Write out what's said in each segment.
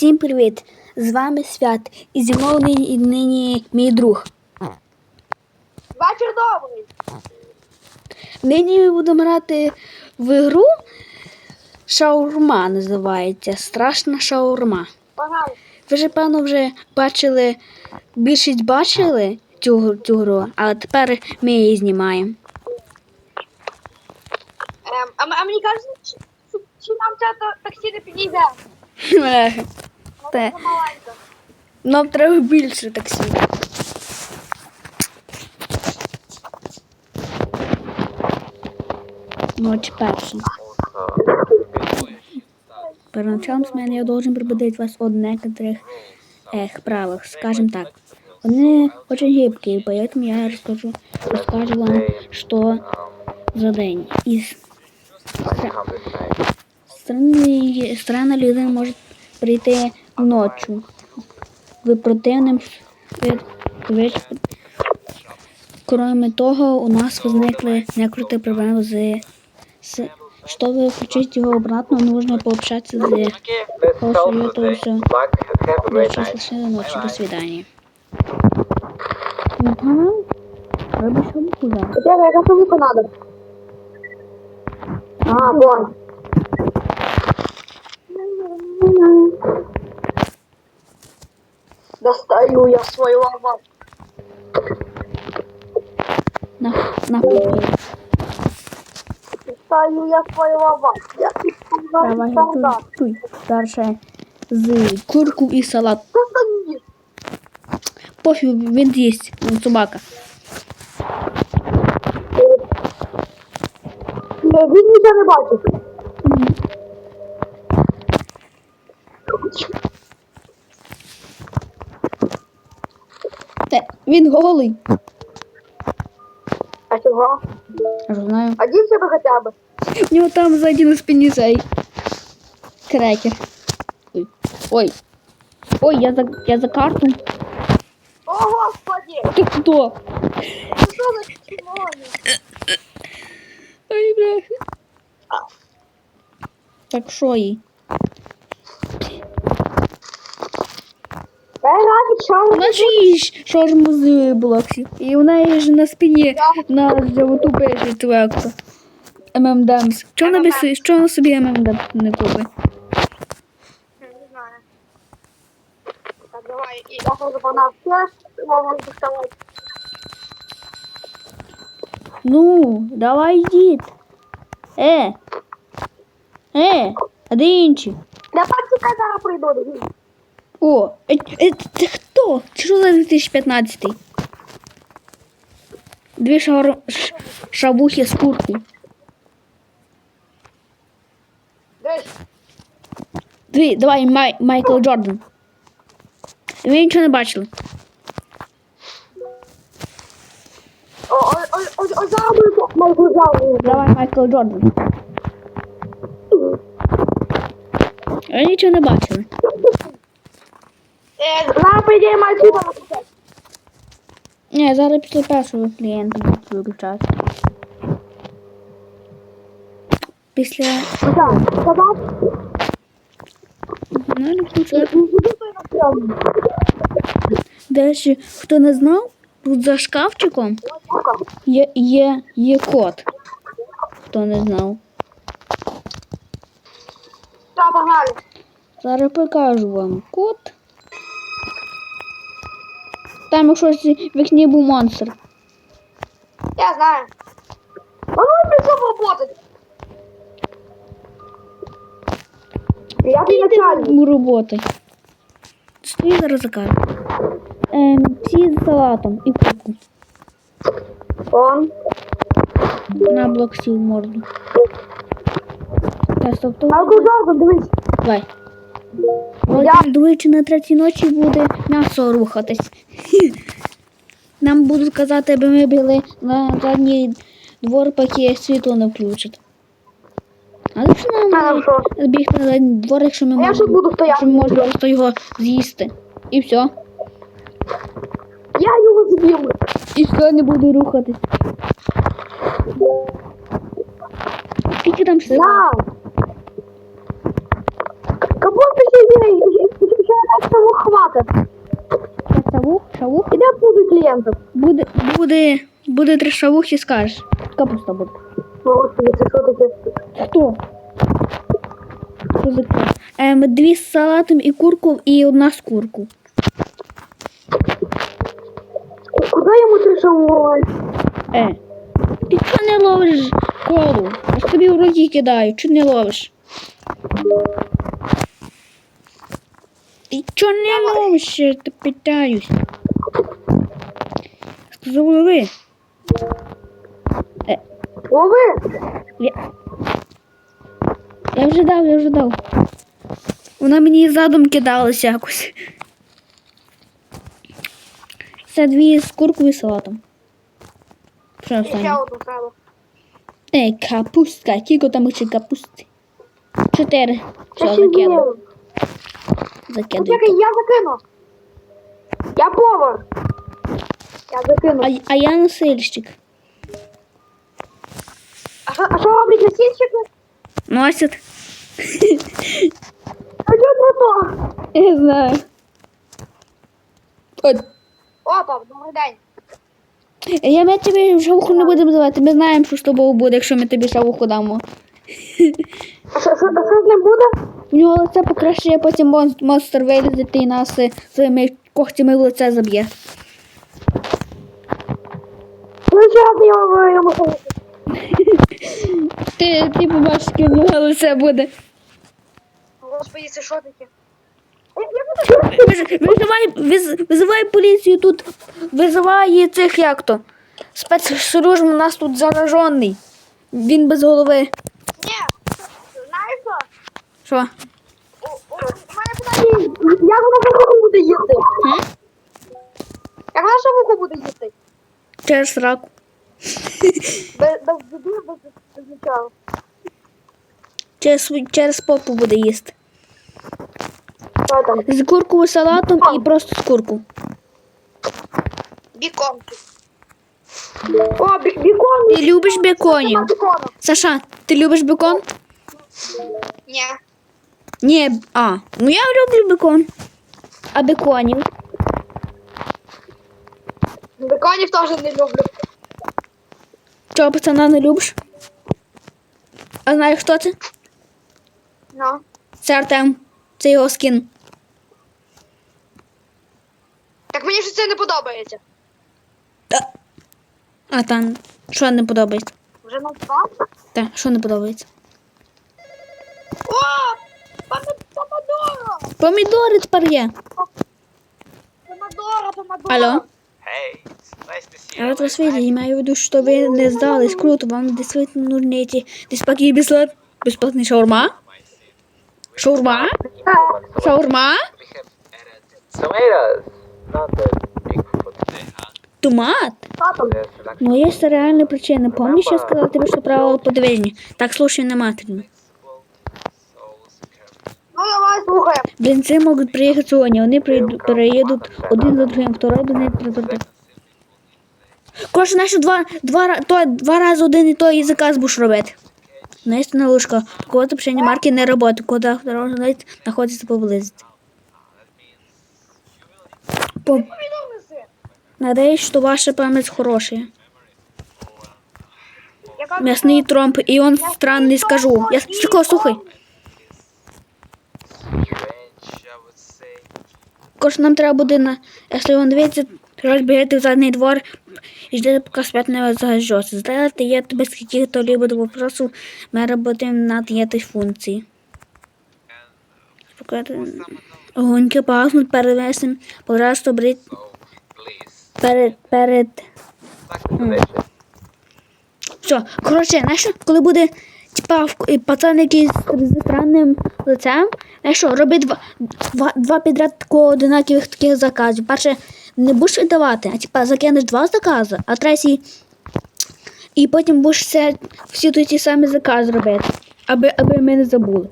Всім привіт! З вами Свят і зі мною нині, нині мій друг. Вечір добрий. Нині ми будемо грати в ігру Шаурма називається. Страшна шаурма. Погано. Ви ж, певно, вже бачили, більшість бачили цю, гру- цю гру, але тепер ми її знімаємо. Ем, а, м- а мені кажуть, що, що, нам це та- таксі не підійде. Бляха Вона Те. дуже маленька. Нам треба більше таксі. Ночь перша. Перед началом смены я должен предупредить вас о некоторых эх, правилах, скажем так. Вони очень гибкие, поэтому я расскажу, расскажу вам, что за день. І странний, странна людина може прийти ночі. Ви противним ви- ви- Кроме того, у нас возникли некоторые проблемы з, с чтобы включить его обратно, нужно пообщаться с Okay, let's Also, start you with do this. so. Luck. Have a great До night. числа ночи. До свидания. Ну, по-моему, вроде что бы куда. Хоча яка шумка надо. А, вон. Достаю я свою лаву. На, на кухне. Достаю я свою лаву. Я Давай, солдат. туй, Дальше з курку і салат. Достаю. Пофіг, він їсть, він собака. Е, Він нічого не бачить. він голий. А чого? Я ж знаю. Одівся би хоча б. У нього там ззаді на спині цей крекер. Ой. Ой. Ой, я за, я за карту. О, господи! Ти хто? Ну що за чмоні? Ой, бляха. Так що їй? Дай графік, що Вона ж її ж шарму з блоксів. І вона її ж на спині на животу пише твекто. ММДМС. Чого вона без що вона собі ММД не купить? Не знаю. Давай. І вже вона все, можна доставати. Ну, давай йдіть. Е. Е, а де інші? Я пацюка зараз прийду. О, е, е, це хто? Чи що за 2015? Дві шар... ш- шабухи з. Дивись. Дві, давай, Май, Майкл Джордан. Ви нічого не бачили. Майкл Джордан. Давай, Майкл Джордан. Ви нічого не бачили. Зараз прийде Майкл Джордан. Ні, зараз після першого клієнта виключати. Після. Так, сказав. Ну, не включати. Речі, хто не знав, тут за шкафчиком є, є, є код. Хто не знав. Зараз покажу вам код. Там щось в вікні був монстр. Я знаю. А ну прийшов работать. Я твій начальник. Роботи. Стою зараз закажу. Ем, ці з салатом і курку. Он. На блок сів морду. Я стоп, Майкл Джордан, дивись. Давай. Вроді, Думаю, чи на третій ночі буде м'ясо рухатись. Нам будуть казати, аби ми були на задній двор, поки світло не включать. Але що нам бігти на задній двор, якщо ми А я можемо, якщо ми можемо просто його з'їсти. І все. Я його збив. І все не буде рухатись. Скільки там. Ще є. Того хватить. Шавух, шавух. Іде буде клієнтів. Буде, буде, буде три шавухи, скажеш. Капуста буде. Господи, це що таке? Хто? Що за хто? Ем, дві з салатом і курку, і одна з курку. Куди йому три шавуї? Е. Ти чого не ловиш колу? Я ж тобі в руки кидаю, чого не ловиш? Ти чого не ловиш? Я ти питаюсь. Сказав лови. Е, Лови! я... я вже дав, я вже дав. Вона мені задом кидалася якось. Це дві з куркою і салатом. Що одну. Е, капустка. Кілько там ще капусти? Чотири. Ще закидую. з'їв. Чекай, я закину. Я повар. Я закину. А, а я носильщик. А що, а що роблять носільщики? Носять. А що то? Я знаю. От. Опа, добрий день. Я ми тобі шавуху не будемо давати. Ми знаємо, що з тобою буде, якщо ми тобі шавуху дамо. А що, що, а що з ним буде? В нього лице покращує, потім мон- монстр вилізе і нас е, своїми когтями в лице заб'є. Ну, я йому йому. Ти, ти побачиш, яке в нього лице буде. Господи, це що таке? Я, я буду Виж- Визивай, виз- визивай поліцію тут, визивай цих як то. Спецслужб у нас тут заражений. Він без голови. Що? Як вона шавуху буде їсти? Як вона шавуху буде їсти? Через раку. Без, зубів, без, нічого. Через, через попу буде їсти. З курковим салатом і просто з курку. Біконки. О, бі бікон. Ти любиш беконів? Саша, ти любиш бекон? Ні. Ні, а, ну я люблю бекон. А беконів? Біконів теж не люблю. Чого пацана не любиш? А знаєш хто це? Ну. Це Артем. Це його скін. Так мені ж це не подобається. А там, що не подобається? Вже на два. Так, що не подобається? О! Помі- Помадоро! Помідори тепер є. Помадоро, помадоро! Алло? Hey, it's nice to see Я you. от вас видел, я имею в виду, что вы не сдались. Круто, вам действительно нужны эти диспаки бесплат... бесплатный шаурма? Шаурма? Шаурма? We have added tomatoes, not the big food. Томат? Що там? The selection Ну, есть реальная причина. Помнишь, я сказала тебе, что правила подвижни? Так, слушай внимательно. sauce, carrot. Ну давай слухаємо. Блинцы могут приехать сегодня. Они приедут, переедут один за другим. Второй до них придут. Коротше, наші два, два, ра- то, два рази один і той заказ будеш робити. Настя на ложка. Кого-то пшені марки не роботи, куди второго знаходиться поблизості. По... Помідор неси. Надеюсь, что ваша память хорошая. Яка Мясный тромб, и он странный, скажу. Я Тихо, слухай. Кож нам треба буде на... Якщо він дивиться, розбігати в задній двор і ждати, поки свят не. Сделайте я без каких-то-либо вопросов, мы работаем над этой функцией. Огоньки погаснуть перед весом, пожалуйста, брить перед, перед... Все, коротше, знаєш, коли буде типа пацан якийсь зі странним лицем, знаєш що, роби два, два, два підряд такого одинакових таких заказів. Перше, не будеш віддавати, а типа закинеш два закази, а третій. І потім будеш це, всі ті самі закази робити, аби, аби ми не забули.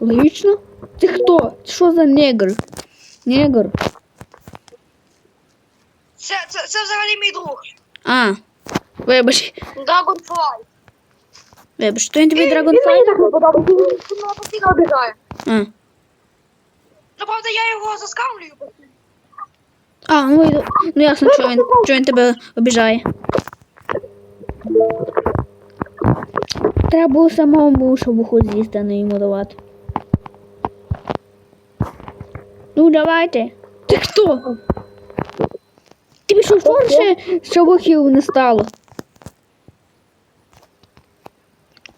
Логічно? Ти хто? Що за негр? Негр. Це, це, це взагалі мій друг. А, вибач, Dragonfly. Вибач, то він тобі Він- Він мені так не подобається. Він мене постійно обіжає. А. Ну, правда, я його заскамлюю. А, ну, і- ну ясно, що він, що він тебе обіжає. Треба було самому шавуху з'їсти, а не йому давати. Ну, давайте. Ти хто? Тобі що ще шавухів не стало?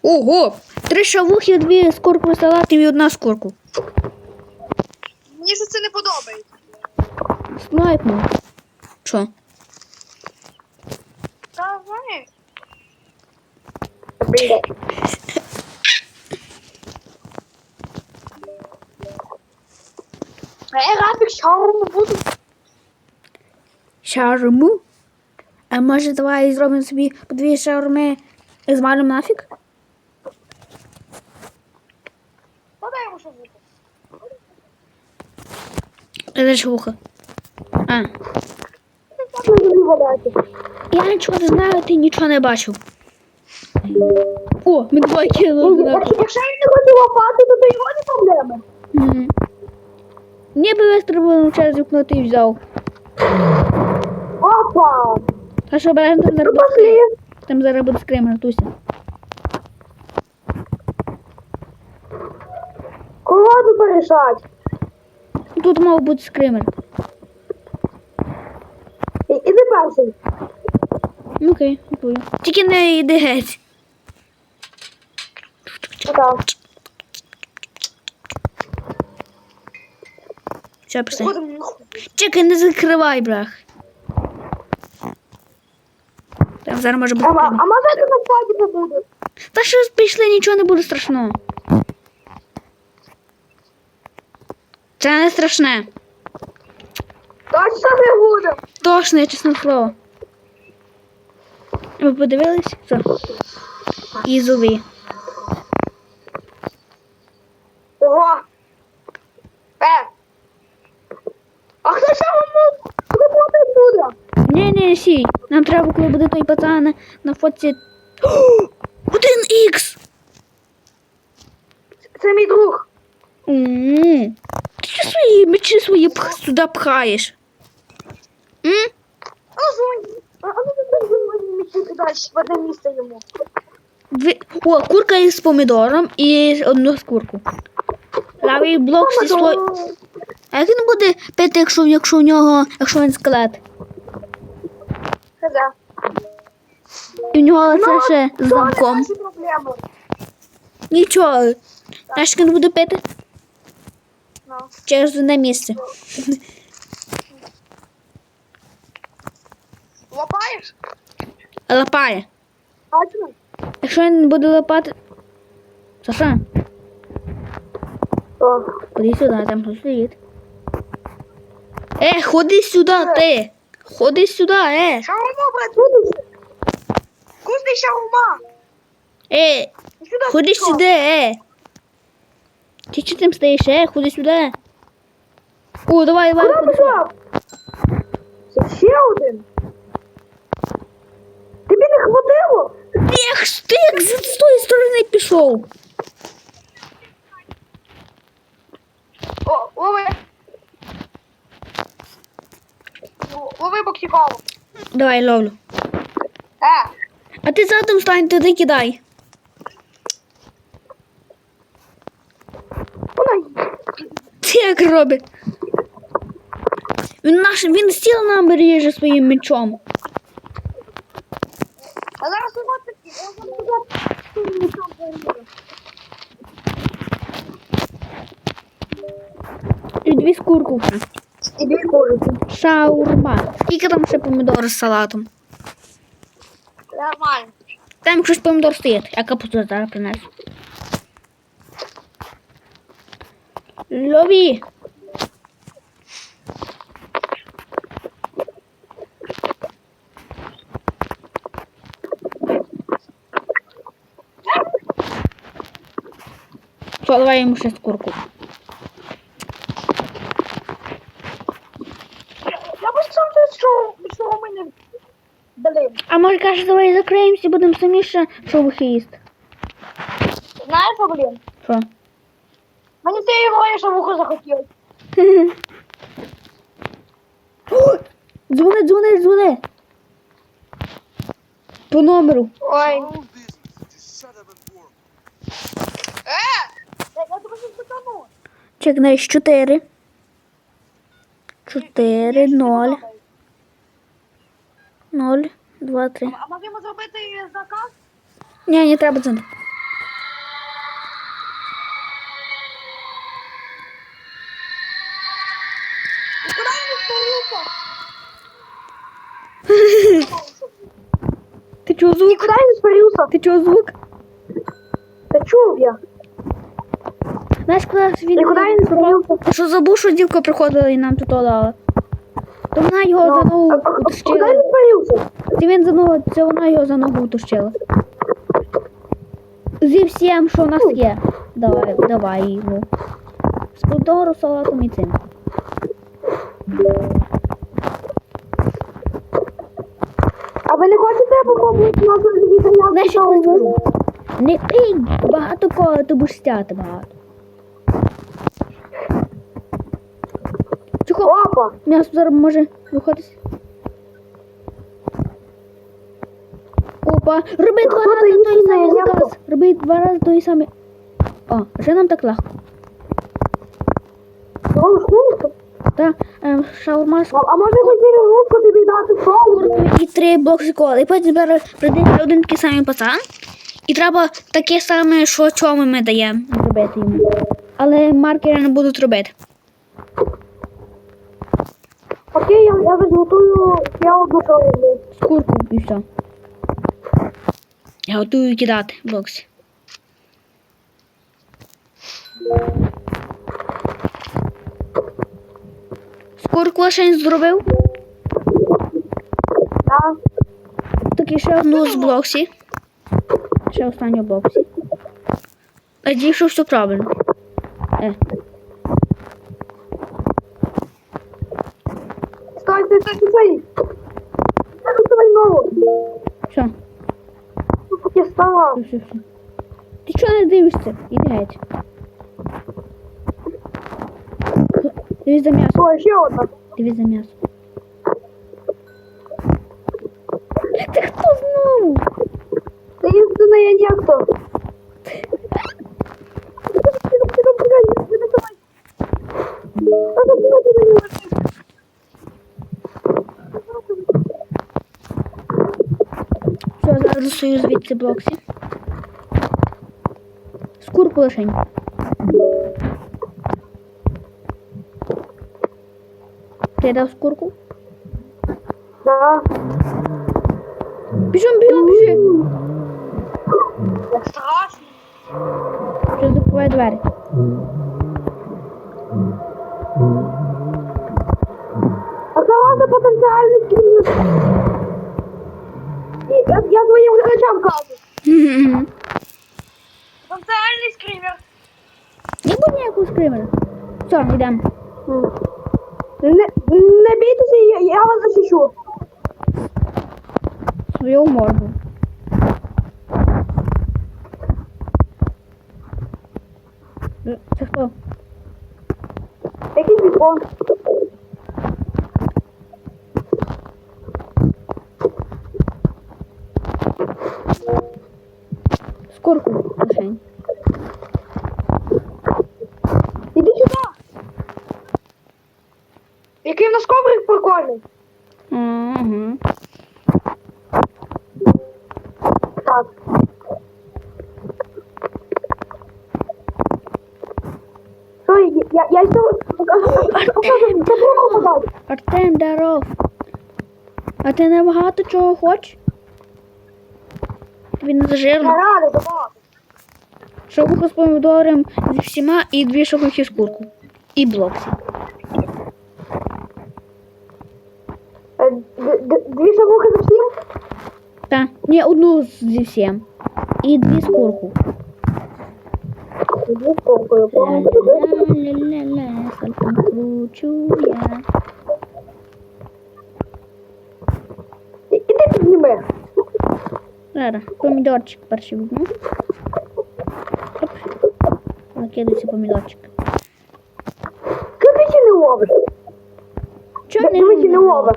Ого! Три шавухи, дві з салатів і одна з курку. Мені ж це не подобається. Снайпнув. Що? Давай. Ей, Рафік, шаурму буду. Шаурму? А може давай зробимо собі по дві шаурми і звалимо нафіг? Подай йому шаурму. Де шавуха? А, Як мені валяти? я нічого не знаю, ти нічого не бачив. О, ми два кіло. Якщо якщо він не хоче лопати, то до його не проблеми. Мгм. Ні, би вистрибнув через вікно ти взяв. Опа! А що береш там Ну зараз? пошли. Там зараз буде скример, туся. Кого тут порішать? Тут мав бути скример. Іди перший. Ну, Окей, купую. Тільки не йди геть. Отак. Все, пішли. Чекай, не закривай, брах. Там зараз може бути. А, а може на спаді не буде? Та що пішли, нічого не буде страшного. Це не страшне. Точно не буде. Точно, я чесне слово. Ви подивились? Що? Ізові. Ого. Е. А хто ще вам роботи буде? Ні, ні, сій. Нам треба, коли буде той пацан на, фотці. Один ікс! Це мій друг. М. Ти що свої сюди пхаєш? М? А ну ну в одне місце йому. Ви... О, курка із помідором і одну з курку. Лавий блок зі свої. А як він буде пити, якщо, якщо у нього, якщо він скелет? Каза. І в нього лице ще з замком. Нічого. Знаєш, як він буде пити? Через одне місце. Лопаєш? Лапає. Точно? Якщо він буде лапати. Саша, ходи сюди, там хтось стоїть. Е, ходи сюди, ти. Ходи сюди, е. Шаурма, брат, будеш? Вкусний шаурма. Е, ходи сюди, е. Ти що там стоїш, е, ходи сюди. О, давай, давай, сюди. пішов? Це ще один. Тобі не хватило? Ех, стик, з з тої сторони пішов. О, лови. Л- Лови. Давай, ловлю. Е, А ти задом стань, туди кидай. Це як робить. Він наш, він стіл нам ріже своїм мечом. А зараз його таки, я там перевірив. І дві з курку вже. І дві курики. Шаурма. Скільки там ще помідор з салатом? Нормально. Там щось помідор стоїть, я капусту зараз принесу. Лові. Все, давай ще з курку. Я б сам що, що ми не дали. А може каже, давай закриємося, будемо самі ще шовухи їсти. Знаєш, блін? Що? Мені цієї вої, що вухо захотілося. Дзвони, дзвони, дзвони. По номеру. Ой. Е! Чекнеш 4. 4, 0, 0, 2, 3. А можемо зробити заказ? Ні, не треба дзвонити. Ти чув звук? Куди він спалився? Ти чув звук? Та чув я. Знаєш, коли він... І куди він спалився? Що забув, що дівка приходила і нам тут дала. То вона його за ногу Куди він спалився? Це він за ногу, це вона його за ногу утащила. Зі всім, що у нас є. Давай, давай йому. З помідором, салатом і цим. А ви не хочете попробувати нашу Знаєш, що я? Не пий багато коли ти будеш стяти багато. Чого? Опа! М'ясо зараз може рухатись. Опа, роби два рази то той самий заказ. Роби два рази той самий. О, вже нам так легко. Знову шкурку? Та, ем, шаурма з А, може хоч руску тобі дати куркою і три блоки коли. І потім зараз прийде один такий самий пацан. І треба таке саме, що чому ми даємо зробити йому. Але маркери не будуть робити. Окей, я, я підготую ще одну соус. З і все. Я готую кидати в лише зробив. Так. Так ще одну з блоксі. Ще останню в боксі. Надію, що все правильно. Е, Стой, стой, стой, стой. Готую нову. все, Я стала. Ти чого не дивишся? Іди геть. Дивись за м'ясо, Ой, ще одна. дивись за м'ясо. Ти хто знову? Це істина я ніхто. Все, зараз достаю звідси блоксі. З курку лишень. Ти дав скурку? Да. Біжом, біжом, біжи. Страшно. Що закриває двері. А це ваша потенціальний скрін. Я, я своїм глядачам кажу. Потенціальний скрімер. Не буде ніякого скримера. Все, йдемо. Не, не бійтеся, я, я вас захищу. Свою морду. Це хто? Який бікон? Скорку лишень. Іди сюди. Який в нас коврик прикольний. Угу. Так. Що, я, я, я йду... Забула подати. Артем даров. А ти небагато чого хочеш? Рада забагато. Шовку з помідором зі всіма і дві шовки з курку. І блоксі. Е, Дві шабухи за всім? Та, ні, одну зі всім. І дві з курку. Дві шабухи, я Ля-ля-ля-ля-ля, скальпом кручу я. Іди підніми. Зараз, помідорчик перший візьму. Оп. Накидується помідорчик. Кирпичі Дивись, не лове.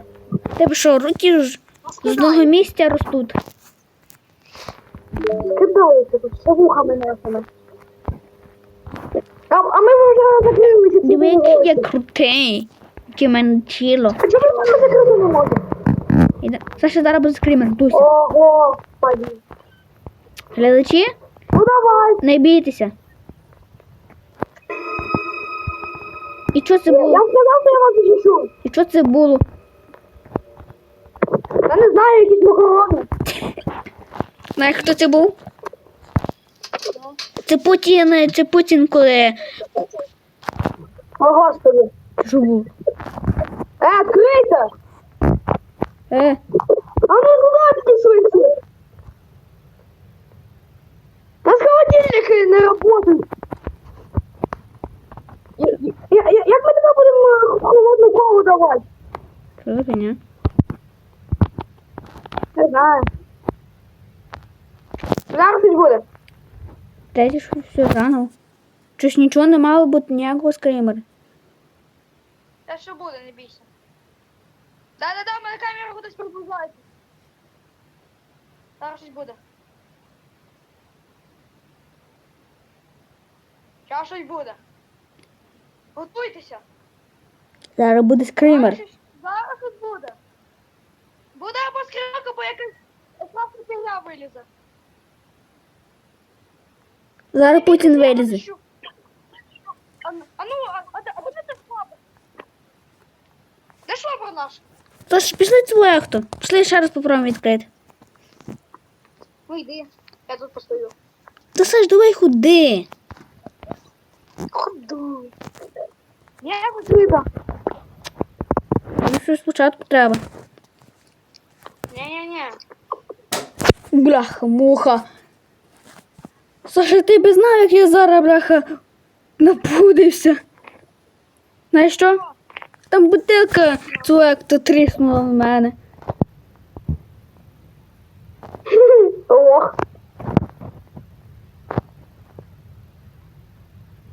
Тебе що, руки ж з одного місця ростуть? Кидаються тут, все вухами несено. А, а ми вже закрилися. Диви, який я крутий. Яке в мене тіло. А чому ми закрити не можемо? Саша зараз буде скример, дуйся. Ого, господи. Глядачі, Ну давай. не бійтеся. І що це Я було? сказав, що я вас захищу. І що це було? Я не знаю, якісь макарони. Знаєш, хто це був? Це Путін, це Путін, коли О, господи. що був. Е, відкрийте. Е, А ну куда пішли? У нас холодильники не работають. Я- я- я- Як ми тепер будемо е, холодну колу давати? що за фігня? Не знаю. Зараз щось буде. Третє, що все заново. Чи ж нічого не мало бути ніякого скримера? Та що буде, не бійся. Да-да-да, мене камера кудись приближається. Зараз щось буде. Зараз щось буде. Готуйтеся. Зараз буде скример. Зараз щось- Зараз щось буде. Буде або скринок, або якась класна фігня вилізе. Зараз Путін вилізе. А, ну- а а, де- а де ти швабра? Де швабра наш? Тож пішли цю лехту. Пішли ще раз попробуємо відкрити. Ну йди, я тут постою. Та Саш, давай ходи. Ходу. Я відкрита. Ну, що спочатку треба. Ні-ні-ні. Бляха, муха. Саша, ти би знав, як я зараз, бляха, напудився. Знаєш що? Там бутилка як то тріснула в мене. Ох.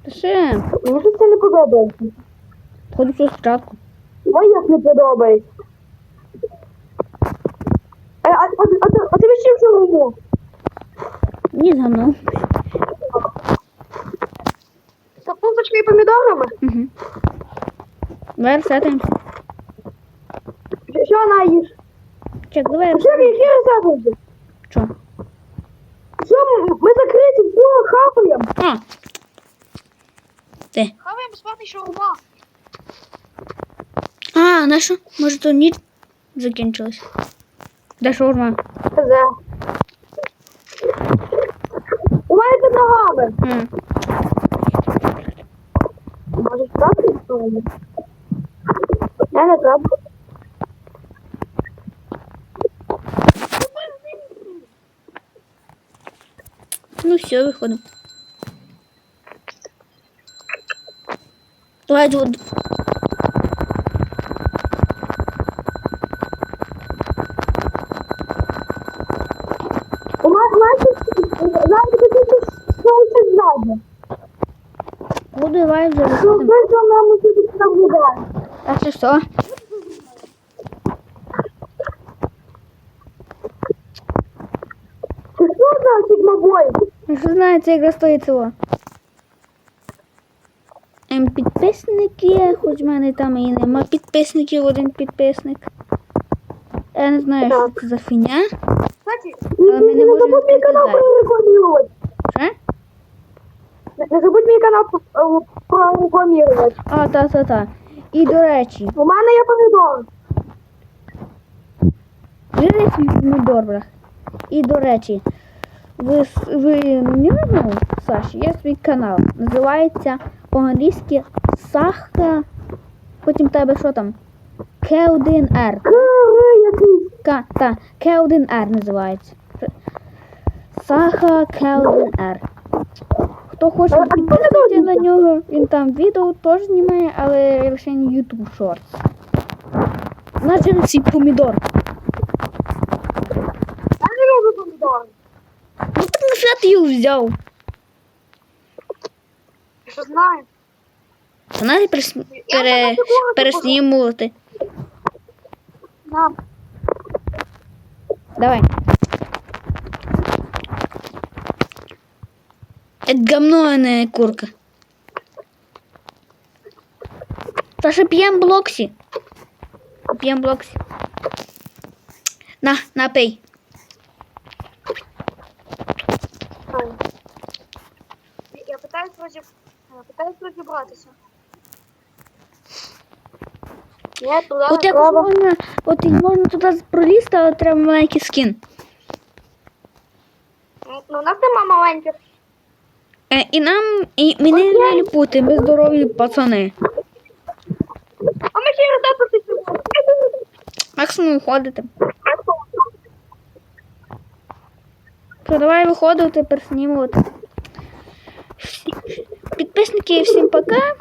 Та ще, Мені щось це не подобається. ходу все спочатку. Ой, як не подобається. А, а, а, а, ти- а ти ще в чому? Ні, за мною. З капусточкою і помідорами? Угу. Давай ресетаємося. Що- Що вона їш? Чек, давай Що ресетаємося. які рецепти? Що? Що ми, ми закриті, все, хапаємо. А. Ти. Хапаємо безплатний шаурма. А, на що? Може то ніч закінчилась. Де шаурма? Це. У мене під ногами. А. Може, так? Я не треба. Ну все, виходимо. Давай тут. У мене, у мене, знаєте, таке сонце ззаді. Ну давай вже Ну, виходимо. ви за нами тут наблюдаєте. А що що? Це що за сігмобой? Ну що знаєте, як стоїть цього? Ем, підписники, хоч в мене там і нема підписників, один підписник. Я не знаю, що це за фіня. Але ми не можемо забудь мій канал прорекламувати. Що? Не, не забудь мій канал е, прорекламувати. А, та-та-та. І до речі, У мене є помідор. Свій помідор. І до речі, ви, ви не знали, Саш, є свій канал. Називається по-англійськи Сахка. Потім тебе що там? К1R. Кири. К, та, К1R називається. Саха К1R. Хто хоче а на нього, він там відео теж знімає, але лише не YouTube Shorts. Наче свій помідор. Я не люблю помідор. Ну так нафіга ти його взяв? Я що знаю? Навіть перес... Пере... переснімувати. На. Давай. Это говно, а не курка. Та ще п'єм блоксі. П'єм блоксі. На, напий. Ой. Я. Я питаюсь розібратися. Ні, туди От не якось можна, от можна туди пролізти, але треба маленький скін. Ну, у нас нема маленьких. Е, і нам, і мене не ліпути, ми здорові пацани. А ми ще й роздати. Максимум уходити. То давай виходити. Всі- Підписники, всім пока.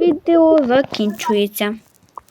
Відео закінчується.